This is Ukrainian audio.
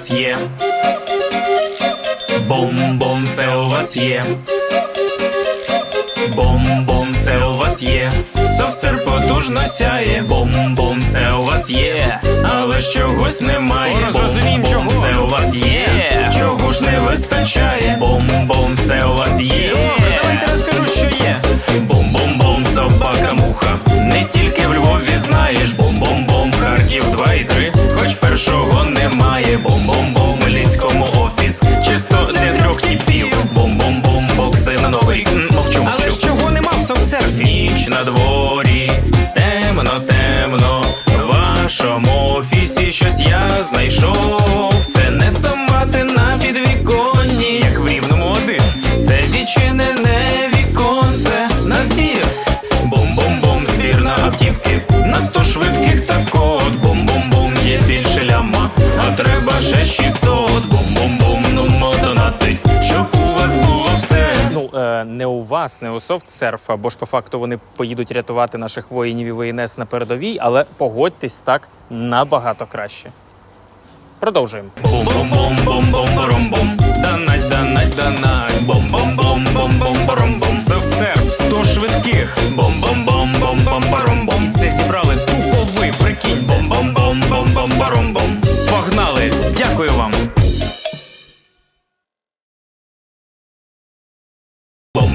вас є. Бом-бом, все у вас є. Бом-бом, все у вас є. Совсер потужно сяє. Бом-бом, все у вас є. Але ж чогось немає. Бом-бом, чого. все у вас є. Чого ж не вистачає? Бом-бом, все у вас є. Ніч на дворі, темно, темно. В вашому офісі щось я знайшов. Це не томати на підвіконні, як в рівному один. Це відчинене віконце на збір. Бум-бум-бум, збір на автівки. На сто швидких та код. Бум-бум-бум, є більше ляма. А треба ще 600. Ну, не у вас, не у софтсерфа, бо ж по факту вони поїдуть рятувати наших воїнів і воїнес на передовій, але погодьтесь так набагато краще. Продовжуємо. бум бум бум бум